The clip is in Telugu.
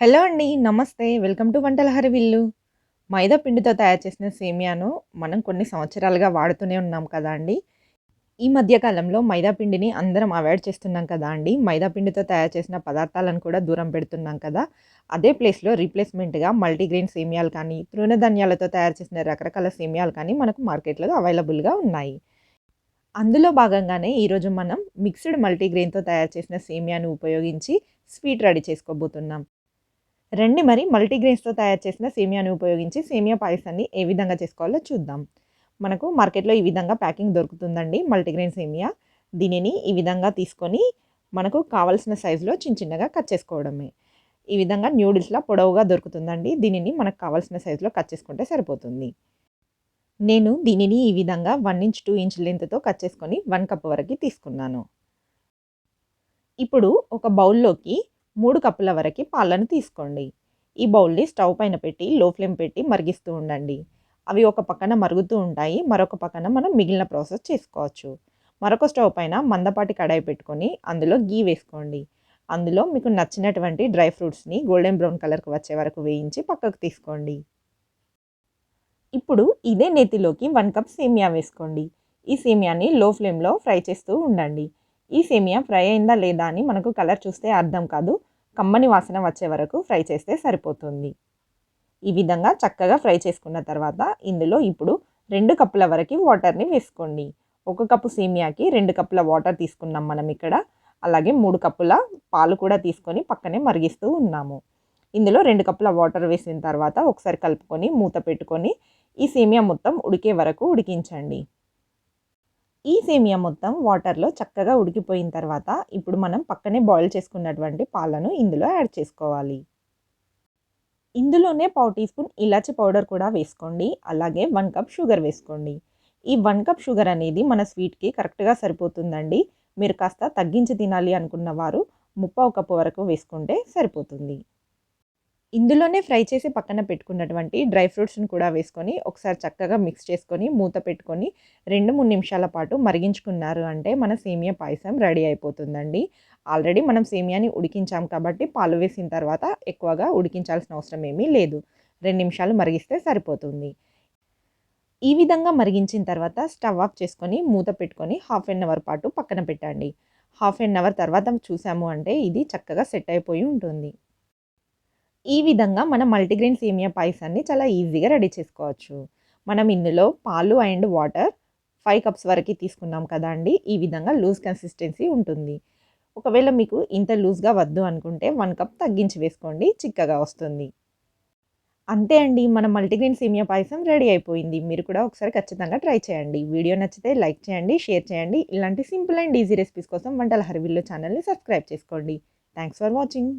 హలో అండి. నమస్తే. వెల్కమ్ టు వంటల హరివిల్లు. మైదా పిండితో తయారు చేసిన సేమియాను మనం కొన్ని సంవత్సరాలుగా వాడుతూనే ఉన్నాం కదా అండి. ఈ మధ్యకాలంలో మైదా పిండిని అందరం అవాయిడ్ చేస్తున్నాం కదా అండి. మైదా పిండితో తయారు చేసిన పదార్థాలను కూడా దూరం పెడుతున్నాం కదా! అదే ప్లేస్‌లో రీప్లేస్‌మెంట్‌గా మల్టీగ్రెయిన్ సేమియాలు కానీ, తృణధాన్యాలతో తయారు చేసిన రకరకాల సేమియాలు కానీ మనకు మార్కెట్‌లో అవైలబుల్‌గా ఉన్నాయి. అందులో భాగంగానే ఈరోజు మనం మిక్స్డ్ మల్టీగ్రెయిన్‌తో తయారు చేసిన సేమియాను ఉపయోగించి స్వీట్ రెడీ చేసుకోబోతున్నాం. రండి మరి మల్టీగ్రెయిన్స్‌తో తయారు చేసిన సేమియాను ఉపయోగించి సేమియా పాయసాన్ని ఏ విధంగా చేసుకోవాలో చూద్దాం. మనకు మార్కెట్‌లో ఈ విధంగా ప్యాకింగ్ దొరుకుతుందండి మల్టీగ్రెయిన్ సేమియా. దీనిని ఈ విధంగా తీసుకొని మనకు కావాల్సిన సైజులో చిన్న చిన్నగా కట్ చేసుకోవడమే. ఈ విధంగా న్యూడిల్స్‌లా పొడవుగా దొరుకుతుందండి. దీనిని మనకు కావాల్సిన సైజులో కట్ చేసుకుంటే సరిపోతుంది. నేను దీనిని ఈ విధంగా వన్ ఇంచ్, టూ ఇంచ్ లెంత్తో కట్ చేసుకొని వన్ కప్ వరకు తీసుకున్నాను. ఇప్పుడు ఒక బౌల్‌లోకి మూడు కప్పుల వరకు పాలను తీసుకోండి. ఈ బౌల్‌ని స్టవ్ పైన పెట్టి లో ఫ్లేమ్ పెట్టి మరిగిస్తూ ఉండండి. అవి ఒక పక్కన మరుగుతూ ఉంటాయి. మరొక పక్కన మనం మిగిలిన ప్రాసెస్ చేసుకోవచ్చు. మరొక స్టవ్ పైన మందపాటి కడాయి పెట్టుకొని అందులో గీ వేసుకోండి. అందులో మీకు నచ్చినటువంటి డ్రై ఫ్రూట్స్‌ని గోల్డెన్ బ్రౌన్ కలర్‌కి వచ్చే వరకు వేయించి పక్కకు తీసుకోండి. ఇప్పుడు ఇదే నేతిలోకి వన్ కప్ సేమియా వేసుకోండి. ఈ సేమియాని లో ఫ్లేమ్‌లో ఫ్రై చేస్తూ ఉండండి. ఈ సేమియా ఫ్రై అయిందా లేదా అని మనకు కలర్ చూస్తే అర్థం కాదు. కమ్మని వాసన వచ్చే వరకు ఫ్రై చేస్తే సరిపోతుంది. ఈ విధంగా చక్కగా ఫ్రై చేసుకున్న తర్వాత ఇందులో ఇప్పుడు రెండు కప్పుల వరకు వాటర్‌ని వేసుకోండి. ఒక కప్పు సేమియాకి రెండు కప్పుల వాటర్ తీసుకున్నాం మనం ఇక్కడ. అలాగే మూడు కప్పుల పాలు కూడా తీసుకొని పక్కనే మరిగిస్తూ ఉన్నాము. ఇందులో రెండు కప్పుల వాటర్ వేసిన తర్వాత ఒకసారి కలుపుకొని మూత పెట్టుకొని ఈ సేమియా మొత్తం ఉడికే వరకు ఉడికించండి. ఈ సేమియా మొత్తం వాటర్‌లో చక్కగా ఉడికిపోయిన తర్వాత ఇప్పుడు మనం పక్కనే బాయిల్ చేసుకున్నటువంటి పాలను ఇందులో యాడ్ చేసుకోవాలి. ఇందులోనే పావు టీ స్పూన్ ఇలాచి పౌడర్ కూడా వేసుకోండి. అలాగే వన్ కప్ షుగర్ వేసుకోండి. ఈ వన్ కప్ షుగర్ అనేది మన స్వీట్‌కి కరెక్ట్‌గా సరిపోతుందండి. మీరు కాస్త తగ్గించి తినాలి అనుకున్న వారు ముప్పావు కప్పు వరకు వేసుకుంటే సరిపోతుంది. ఇందులోనే ఫ్రై చేసి పక్కన పెట్టుకున్నటువంటి డ్రై ఫ్రూట్స్‌ని కూడా వేసుకొని ఒకసారి చక్కగా మిక్స్ చేసుకొని మూత పెట్టుకొని 2, 3 నిమిషాల పాటు మరిగించుకున్నారు అంటే మన సేమియా పాయసం రెడీ అయిపోతుందండి. ఆల్రెడీ మనం సేమియాని ఉడికించాం కాబట్టి పాలు వేసిన తర్వాత ఎక్కువగా ఉడికించాల్సిన అవసరం ఏమీ లేదు. రెండు నిమిషాలు మరిగిస్తే సరిపోతుంది. ఈ విధంగా మరిగించిన తర్వాత స్టవ్ ఆఫ్ చేసుకొని మూత పెట్టుకొని హాఫ్ అన్ అవర్ పాటు పక్కన పెట్టండి. హాఫ్ అన్ అవర్ తర్వాత చూసాము అంటే ఇది చక్కగా సెట్ అయిపోయి ఉంటుంది. ఈ విధంగా మనం మల్టీగ్రెయిన్ సేమియా పాయసాన్ని చాలా ఈజీగా రెడీ చేసుకోవచ్చు. మనం ఇందులో పాలు అండ్ వాటర్ ఫైవ్ కప్స్ వరకు తీసుకున్నాం కదా అండి. ఈ విధంగా లూజ్ కన్సిస్టెన్సీ ఉంటుంది. ఒకవేళ మీకు ఇంత లూజ్‌గా వద్దు అనుకుంటే వన్ కప్ తగ్గించి వేసుకోండి. చిక్కగా వస్తుంది. అంతే అండి. మన మల్టీగ్రెయిన్ సేమియా పాయసం రెడీ అయిపోయింది. మీరు కూడా ఒకసారి ఖచ్చితంగా ట్రై చేయండి. వీడియో నచ్చితే లైక్ చేయండి, షేర్ చేయండి. ఇలాంటి సింపుల్ అండ్ ఈజీ రెసిపీస్ కోసం వంటల హరివిల్లో ఛానల్‌ని సబ్స్క్రైబ్ చేసుకోండి. Thanks for watching.